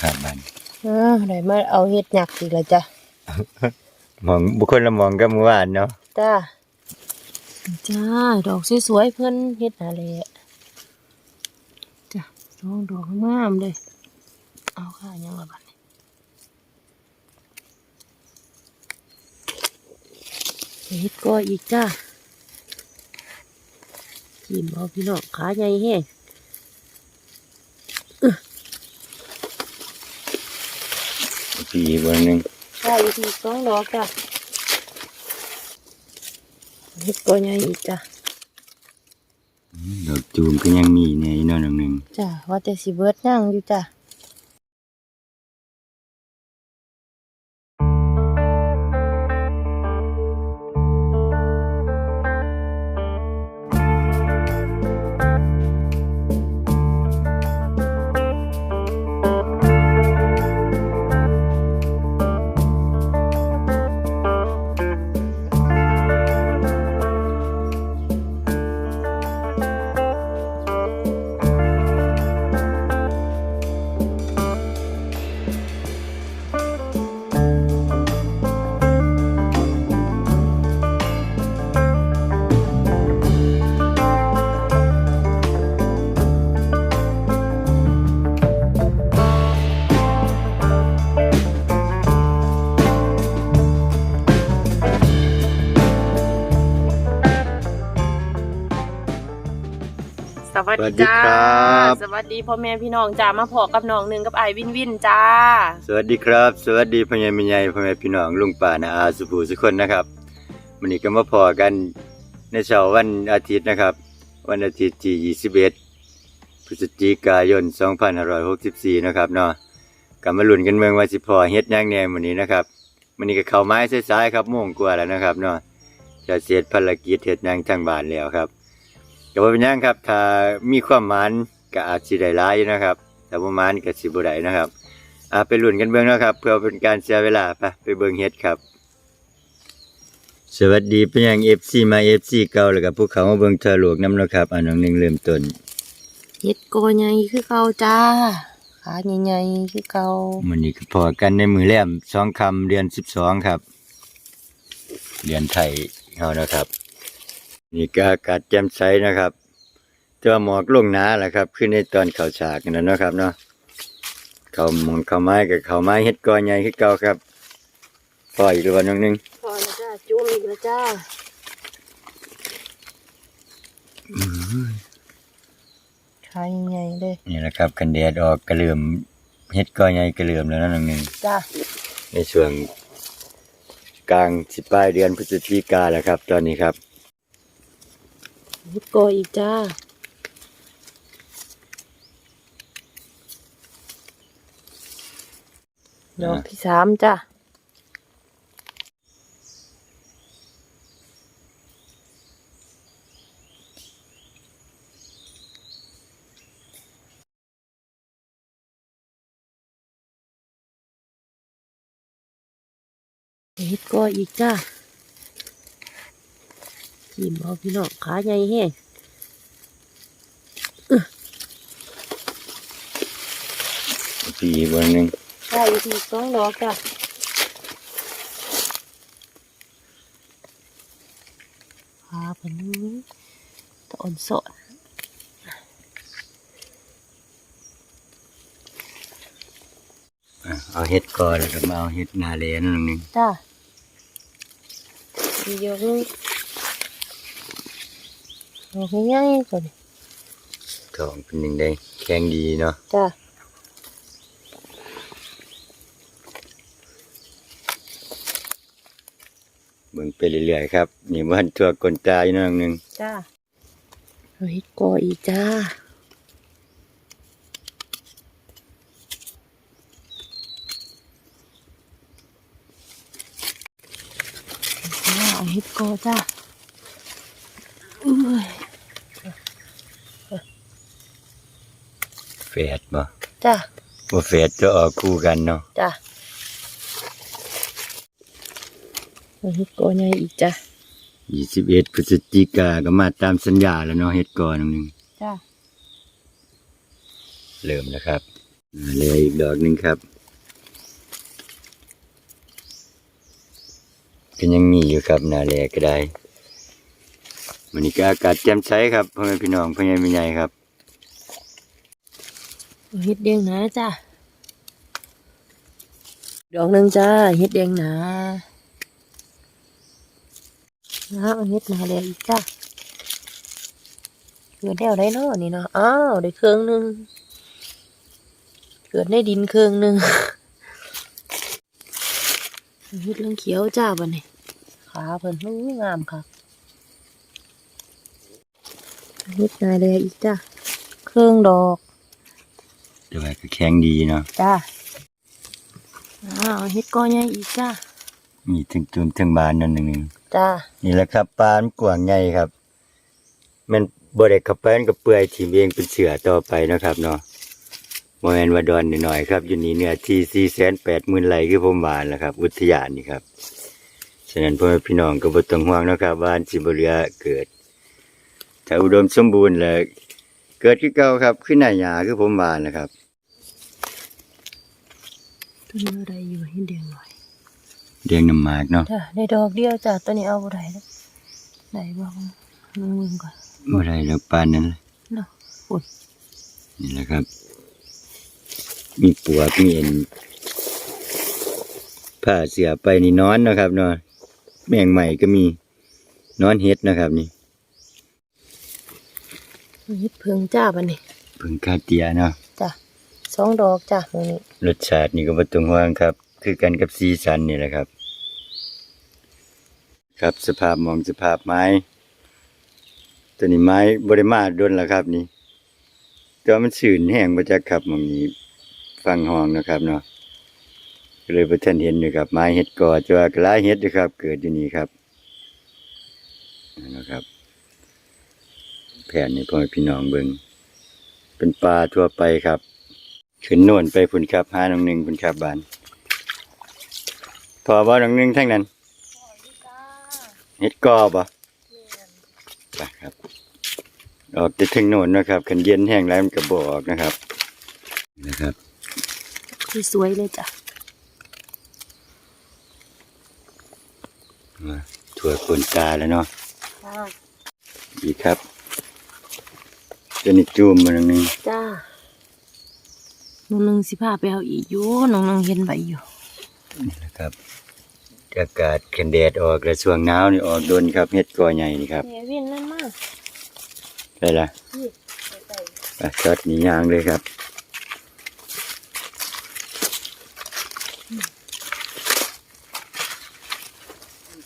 ครับบันอ่าได้มาเอาเฮ็ดหยักอีกแล้วจ้ะมองบุคคลละมองก็เมื่อวานเนาะจ้าจ้าดอกสวยๆเพิ่นเฮ็ดอะไรจ้ะดอกดอกงามเลย เอาค่ะ ยังละบัดนี้เฮ็ดก็อีกจ้าจิ้มเอาพี่น้องขาใหญ่แห้ง ปีบนหนึ่งได้อีกทีสองดอกจ้ะเฮ็ดก็ใหญ่อีกจ้ะดอกจูมก็ยังมีในนอนหนึ่งจ้ะว่าแต่สิเบิดย่างอยู่จ้ะ สวัสสวัดีสดีจ้าครับ สวัสดีพ่อแม่พี่น้องจ้ามาพอกับน้องหนึ่งกับไอายวินวินจ้า สวัสดีครับ สวัสดีพ่อใหญ่แม่ใหญ่พ่อแม่พี่น้องลุงป่านาอาสุภูสุกคนนะครับวันนี้ก็มาพอกันในเช้าวันอาทิตย์นะครับ วันอาทิตย์ที่21พฤศจิกายน 2564 นะครับเนาะก็มาลุ้นกันเมืองว่าสิพอเฮ็ดหยังแหน่มื้อนี้นะครับมื้อนี้ก็เข้าไม้สายๆครับโมงกว่าแล้วนะครับเนาะจะเสร็จภารกิจเฮ็ดหยังทางบ้านแล้วครับ ก็บ่เป็นหยังครับถ้ามีความหมานก็อาจสิได้หลายอยู่นะครับแต่บ่หมานก็สิบ่ได้นะครับอ่าไปลุ้นกันเบิ่งเนาะครับ เพื่อเป็นการเสียเวลาไปไปเบิ่งเฮ็ดครับ สวัสดีเป็นหยัง FC มา FC เก่าแล้วก็พวกเขามาเบิ่งทะลวกน้ำเนาะครับอันน้องหนึงเริ่มต้นเฮ็ดโกใหญ่คือเก่าจ้าขาใหญ่ๆคือเก่ามื้อนี้ก็พอกันในมือแรม2ค่ำเดือน12 ครับ เดือนไทยเฮานะครับ นี่ก็อากาศแจ่มใสนะครับตัวหมอกลงหนาแหละครับ ขึ้นในตอนเข้าฉากนั่นเนาะครับเนาะเขาหมองเขาไม้กับเขาไม้เฮ็ดกอใหญ่คือเก่าครับพออีกแล้วบ่น้องหนึงพอแล้วจ้าจุ่มอีกแล้วจ้าขาใหญ่ๆเลยนี่แหละครับกันแดดออกกระเหลื่อมเฮ็ดกอใหญ่กระเหลื่อมแล้วนั่นองหนึงจ้าในช่วงกลางสิปลายเดือนพฤศจิกาแล้วครับ ตอนนี้ครับเฮ็ดโกอีกจ้า ดอกที่สามจ้าเฮ็ดก็อีกจ้า จิ้มเอาพี่น้องขาใหญ่แห้งปีบนหนึ่งได้อีกทีสองดอกจ้ะพาไปนี้ตอนสดอะเอาเฮ็ดกอแล้วก็มาเอาเฮ็ดนาเลนนั่นองหนึงจ้าดีเดียว นึงดอกง่ายๆก่อนทองเป็นหนึ่งได้แข็งดีเนาะจ้าเบิ่งไปเรื่อยๆครับ นี่มันทั่วกลตาอยู่นั่นองหนึงจ้าเอาเฮ็ดกออีกจ้าเอาเฮ็ดกอจ้าอุ้ย แฝ ดบ่จ้าบ่แฝดจะออกคู่กันเนาะจ้าเอาเฮ็ดกอใหญ่อีกจ้า21พฤศจิกาก็มาตามสัญญาแล้วเนาะเฮ็ดกอนั่นนึงจ้าเริ่มแล้วครับเหลืออีกดอกหนึ่งครับก็ยังมีอยู่ครับนาแลก็ได้วันนี้ก็อากาศแจ่มใสครับพ่อแม่พี่น้องพ่อใหญ่แม่ใหญ่ครับ เอาเฮ็ดแดงหนาจ้าดอกหนึ่งจ้าเฮ็ดแดงหนานะเอาเฮ็ดหนาเลยอีกจ้าเกิดได้ได้เนาะนี่เนาะอ้าวได้เครื่องหนึ่งเกิดในดินเครื่องหนึ่งเอาเฮ็ดเหลืองเขียวจ้าบัดนี้ขาเพิ่นหูงามค่ะเอาเฮ็ดหนาเลยอีกจ้าเครื่องดอกแต่ ว่าก็แข็งดีเนาะจ้าอ้าวเฮ็ดก้อนใหญ่อีกจ้ามีถึงตุนถึงบานนั่นหนึ่งหนึ่งจ้านี่แหละครับปลามันกว้างใหญ่ครับแมันบ่ได้เข้าไปมันก็เปื่อยทีมเองเป็นเสือต่อไปเนาะครับเนาะบ่แม่นว่าดอนน้อยๆครับอยู่นี่เนื้อที่480,000ไร่คือผมว่าแหล้วครับ อุทยานนี่ครับฉะนั้นพ่อแม่พี่น้องก็บ่ต้องห่วงเนาะครับว่าอันสิบ่เหลือเกิด ถ้าอุดมสมบูรณ์แล้วเกิดคือเก่าครับ ขึ้นหน้าหญ้าคือผมว่านะครับ ตัวนี้เอาได้อยู่ให้เดียงหน่อยเลี้ยงน้ำหมากเนาะจ้าได้ดอกเดียวจ้าตัวนี้เอาบ่ได้แล้วได้บ้างมึงมึงก่อนบ่ได้แล้วปานนั้นล่ะเนาะอุ้ยนี่แหละครับ มีปวกมีเอ็นผ้าเสือไปนี่นอนเนาะครับเนาะแมงใหม่ก็มีนอนเฮ็ดนะครับนี่เอาเฮ็ดเพิงจ้าบัดนี้เพึ่งคาเตียเนาะจ้า สองดอกจ้าตรงนี้รสชาตินี่ก็บ่ต้องห่วงครับ คือกันกับสีสันนี่แหละครับ ครับสภาพมองสภาพไม้ตัวนี้ไม้บริมาโดนแล้วครับนี่ต่ว่ามันสื่นแห้งมาจากครับมองนี้ฟังห้องนะครับเนาะก็เลยประท่านเห็นอยู่ครับ ไม้เห็ดกอจวกระลายเห็ดอยู่ครับ เกิดอยู่นี่ครับนะครับ แผ่นนี่พ่อพี่น้องเบิงเป็นปลาทั่วไปครับ ขึ้นโน่นไปพุ่นครับหาน้องหนึ่งพุ่นครับบานพอบ่น้องหนึ่งทั้งนั้นเฮ็ดกอบ่ไปครับ ออกจะถึงโน่นนะครับขันเย็นแห้งแล้วมันก็บออกนะครับ นะครับคือสวยเลยจ้ามาถั่วโคนตาแล้วเนาะจ้าดีครับตัวนี้จูมมาหนึ่งหนึงจ้า น้องหนึงสิพาไปเอาอีกอยู่น้องหนึงเห็นไว้อยู่นี่แหละครับอากาศขันแดดออกแล้วช่วงหนาวนี่ออกโดนครับเฮ็ดกอใหญ่นี่ครับเดี๋ยววินนั่นมาได้ละนี่ใส่อะช็อตนี้ยางเลยครับ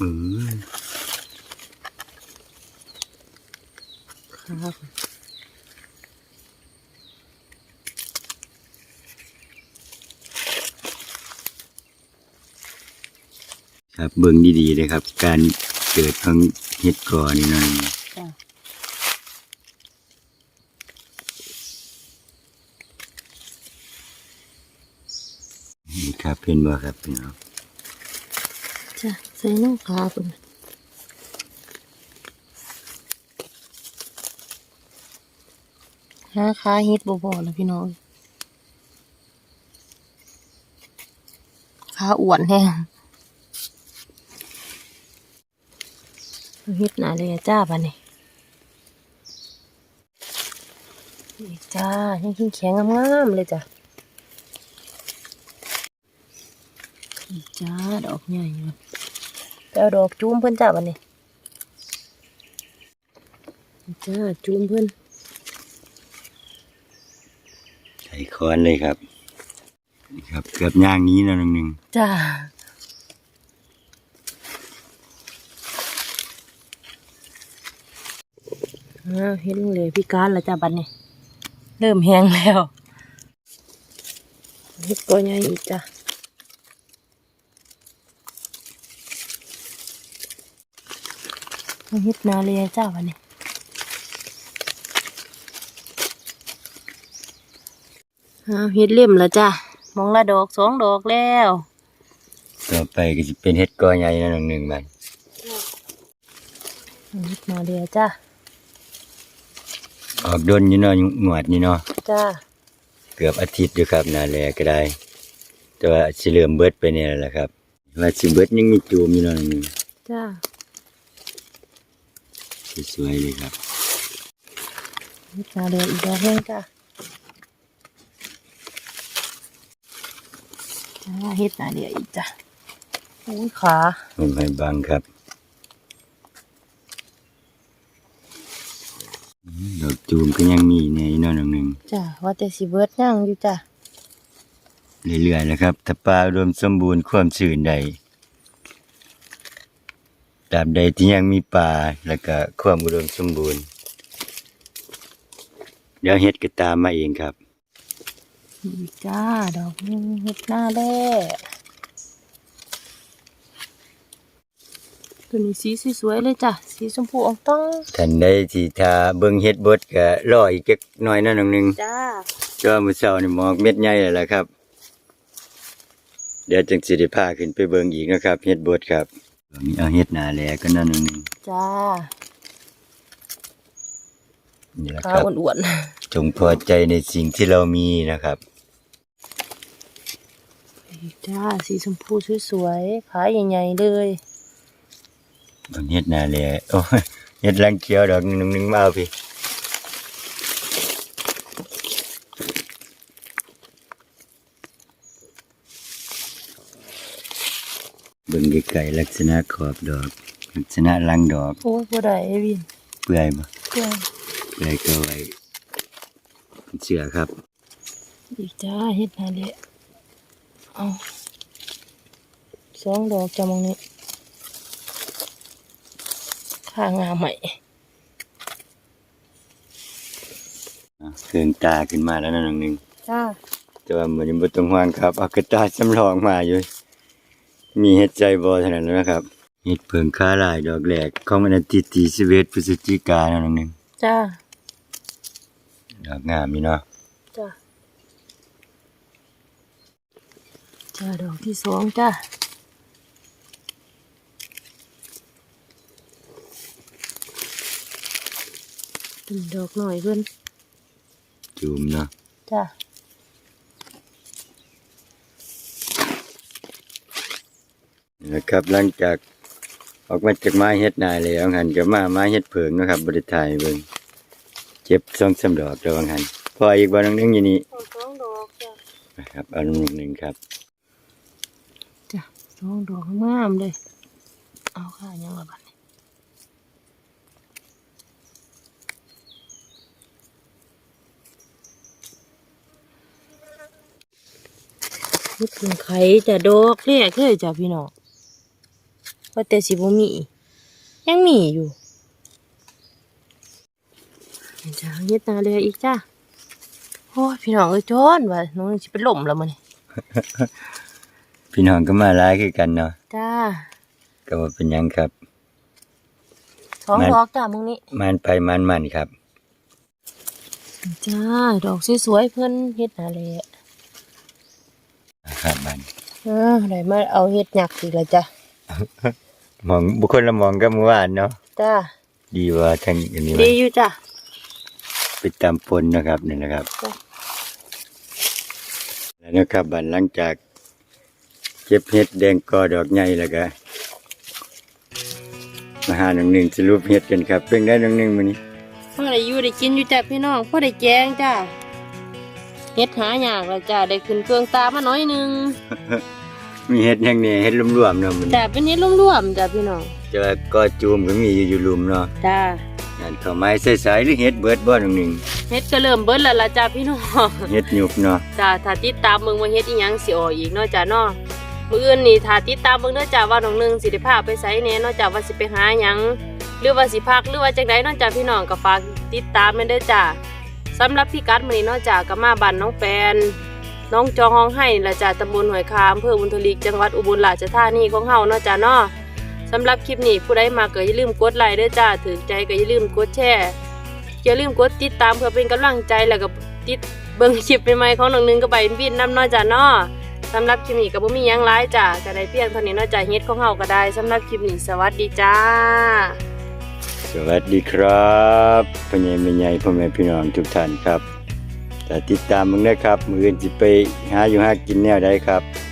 อืมครับ ครับเบิ่งดีๆเลยครับ การเกิดของเห็ดกอนี่นั่นจ้านี่ครับเห็นบ่ครับพี่น้องจ้าใส่น้องขาเพิ่นหาขาเฮ็ดบ่พอแล้วพี่น้องขาอ้วนแฮง เอาเฮ็ดหนาเลยอะจ้าบัดนี้นี่จ้ายังกินแข็งงามๆเลยจ้ะนี่จ้าดอกใหญ่อยู่ไปเอาดอกจูมเพิ่นจ้าบัดนี้นี่จ้าจูมเพิ่นใส่ค้อนเลยครับ นี่ครับเกือบย่างนี้แล้วนึงหนึ่งจ้าอ้าว เห็นลุงเหลยพี่การแล้วจ้าบัดนี้เริ่มแห้งแล้วเฮ็ดก็ใหญ่อีกจ้ะเอาเฮ็ดนาเลยจ้าบัดนี้อ้าวเฮ็ดเล่มแล้วจ้ามองละดอกสองดอกแล้วต่อไปก็จะเป็นเห็ดกอใหญ่แล้วนึงหนึ่งมันนิดมาเดียวจ้า ออกดนอยู่เนาะหนวดนี่เนาะจ้าเกือบอาทิตย์อยู่ครับนาแลก็ได้ แต่ว่าสิเริ่มเบิดไปเนี่ยแหละครับ ว่าสิเบิดยังมีจูมอยู่หน่อยหนึงจ้าสวยๆเลยครับเฮ็ดนาเรียอีกดอกหนึงจ้าจ้าเฮ็ดนาเรียอีกจ้ะโอ้ยขาผมให้บังครับอืม ดอกจูมก็ยังมีในอีกหน่อยหนึงจ้าว่าแต่สิเบิดย่างอยู่จ้ะเรื่อยๆแล้วครับถ้าปลาอุดมสมบูรณ์ความชื้นใดตราบใดที่ยังมีปลาแล้วก็ความอุดมสมบูรณ์ เดี๋ยวเฮ็ดก็ตามมาเองครับอีกจ้าดอกหนึงเฮ็ดหน้าแร่ ตัวนี้สีสวยๆเลยจ้ะ สีชมพูอองต้องท่านใดที่ถ้าเบิ่งเฮ็ดบดก็รออีกจักหน่อยหนั่นนึงจ้าก็มื้อเช้านี่หมอกเม็ดใหญ่แล้วล่ะครับ เดี๋ยวจังสิได้พาขึ้นไปเบิ่งอีกนะครับเฮ็ดบดครับมีเอาเฮ็ดหน้าแลก็นั่นนึงจ้านี่แหละขาครับอ้วนจงพอใจในสิ่งที่เรามีนะครับๆจ้าสีชมพูสวยๆขาใหญ่ๆเลยบาง เฮ็ดหน้าแลโอ้ยเฮ็ดลังเขียวดอกหนึงนึงมาเอาพี่เบิ่งไกลๆลักษณะขอบดอก ลักษณะลังดอก โอ้ยบ่ได้ไอ้วินเปื่อยบ่เพื่อนเปื่อยก็ไว้เชื่อครับ อีกจ้าเฮ็ดหน้าแร่เอาสองดอกจ้ามองนี้ ข้างามใหม่อะเครื่องตาขึ้นมาแล้วนั่นนึงจ้าแต่ว่ามันยังบ่ต้องห่วงครับเอากระตาสำรองมาอยู่ มีเฮ็ดใจบ่เท่านั้นแหล้วนะครับเฮ็ดเพิ่งค้าหลายดอกแรกของวันอาทิตย์ที่11พฤศจิกายนนั่นนึงจ้าดอกงามนี่เนาะจ้าจ้าดอกที่สองจ้า เป็นดอกหน่อยเพื่อนจูมเนาะจ้านี่แหละครับหลังจากออกมาจากไม้เฮ็ดนายแล้วหันก็มาไม้เฮ็ดเผิงเนาะครับบ่ได้ถ่ายเบิ่งเจ็บสองสามดอกแล้วว่าหันพออีกบ่นึงอยู่นี่สองดอกจ้านะครับเอาหนึ่งหนึ่งครับจ้าสองดอกงามเลยเอาค่ะยังละบัด นี้นี่เป็นไข่จะดอกเรียกเลยจ้ะพี่น้องว่าแต่สิบ่มี ยังมีอยู่เห็นจ้าเฮ็ดนาเลยอีกจ้าโอ้ยพี่น้องเอ้ยจอนว่าน้องสิเป็นลมแล้วมันพี่น้องก็มาหลายคือกันเนาะจ้าก็ว่าเป็นหยังครับสองแม่นดอกจ้ามึงนี้มันไปมันมันครับ จ้า ดอกสวยๆเพิ่นเฮ็ดนาเลยครับมันเออได้มาเอาเฮ็ดหยักอีกแล้วจ้ะมองบุคคลละมองก็เมื่อวานเนาะจ้าดีกว่าทางอันนี้ดีว่าอยู่จ้ะไปตามปนนะครับนี่นะครับจ้ะแล้วนะครับบัดหลังจากเก็บเห็ดแดงกอดอกใหญ่แล้วก็มาหาหนึ่งหนึ่งสรุปเห็ดกันครับเป็นได้หนึ่งหนึ่งมื้อนี้พ่อได้อยู่ได้กินอยู่จ้ะพี่น้องพ่อได้แกงจ้ะเฮ็ดหายากแล้วจ้ะได้ขึ้นเครื่องตามาหน่อยหนึง มีเห็ดอย่างนี้เห็ดรวมๆเนาะมันจ้ะเป็นเฮ็ดรวมๆจ้ะพี่น้องจะว่าก็จูมก็มีอยู่อยู่ลุมเนาะจ้านั่นข้าวไม้ใสๆหรือเห็ดเบิดบ่หนึ่งหนึ่งเฮ็ดก็เริ่มเบิดแล้วล่ะจ้ะพี่น้อง เห็ดหยุบเนาะจ้าถ้าติดตามเบิ่งว่าเฮ็ดอีหยังสิออกอีกเนาะจ้ะเนาะมื้ออื่นนี่ถ้าติดตามเบิ่งเด้อจ้ะว่าน้องหนึงสิได้พาไปไสแหน่เนาะจ้ะว่าสิไปหาหยังหรือว่าสิพักหรือว่าจังไดเนาะจ้ะพี่น้องก็ฝากติดตามแม่นเด้อจ้ะสำหรับพี่กัดมื้อนี้เนาะจ้ะก็มาบ้านน้องแปน น้องจองห้องให้ละจ้ะตำบลห้วยคาอำเภอบุญทลีจังหวัดอุบลราชธานีของเฮาเนาะจ้ะเนาะสำหรับคลิปนี้ผู้ใดมาก็อย่าลืมกดไลค์เด้อจ้ะถึงใจก็อย่าลืมกดแชร์อย่าลืมกดติดตามเพื่อเป็นกำลังใจแล้วก็ติดเบิ่งคลิปใหม่ๆของน้องนึงก็ไปบินน้ำเน้อยจ้ะเนาะสำหรับคลิปนี้ก็บ่มียังหลายจ้ะก็ได้เพียงเท่านี้เนาะจ้ะเฮ็ดของเฮาก็ได้สำหรับคลิปนี้สวัสดีจ้า สวัสดีครับพ่อใหญ่แม่ใหญ่พ่อแม่พี่น้องทุกท่านครับ แต่ติดตามมึงนะครับ มืออื่นสิไปหาอยู่หากินแนวใดครับ